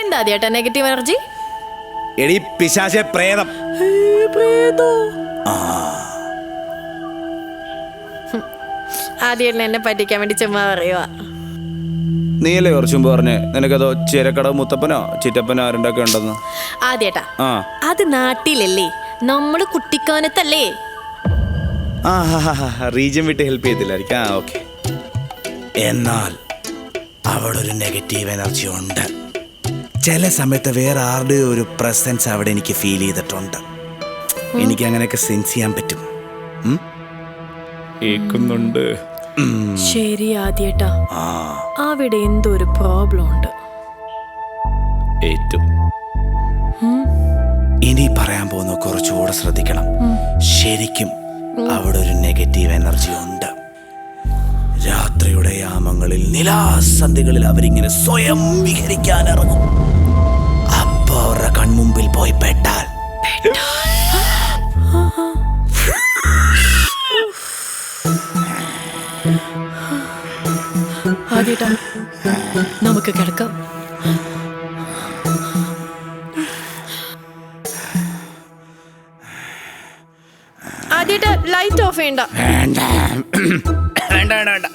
എന്താ ചേട്ടാ negative energy എടി പിശാചെ പ്രേതം. ആദ്യം എന്നെ പറ്റിക്കാൻ വേണ്ടി ചുമ്മാ പറയുക നീയല്ലേ കുറച്ചുമ്പ് പറഞ്ഞ് നിനക്കതോ ചിരക്കട മുത്തപ്പനോ ചിറ്റപ്പനോ ആരുണ്ടൊക്കെ ഉണ്ടെന്ന്? ആദ്യേട്ടാ അത് നാട്ടിലല്ലേ നമ്മൾ കുട്ടിക്കാനത്തല്ലേ? റീജിയൻ വിട്ട് ഹെൽപ്പ് ചെയ്തില്ലായിരിക്കും. ആ ഓക്കെ. എന്നാൽ അവിടെ ഒരു നെഗറ്റീവ് എനർജി ഉണ്ട്. ചില സമയത്ത് വേറെ ആരുടെ ഒരു പ്രസൻസ് അവിടെ എനിക്ക് ഫീൽ ചെയ്തിട്ടുണ്ട്. എനിക്ക് അങ്ങനെയൊക്കെ സെൻസ് ചെയ്യാൻ പറ്റും. ഉം? കേൾക്കുന്നുണ്ട് ശരി ആദ്യേട്ടാ. ആ. അവിടെ എന്തോ ഒരു പ്രോബ്ലം ഉണ്ട്? ഏറ്റു. ഇനി പറയാൻ പോകുന്ന കുറച്ചുകൂടെ ശ്രദ്ധിക്കണം. ശരിക്കും അവിടെ ഒരു നെഗറ്റീവ് രാത്രിയുടെ യാമങ്ങളിൽ നിലാസന്ധികളിൽ അവരിങ്ങനെ സ്വയം വിഹരിക്കാൻ ഇറങ്ങും അപ്പൊ അവരുടെ കൺമുമ്പിൽ പോയി പെട്ടാൽ. നമുക്ക് കിടക്കാം. ആദ്യമായിട്ട് ലൈറ്റ് ഓഫ് ചെയ്യണ്ട. വേണ്ട വേണ്ട വേണ്ട.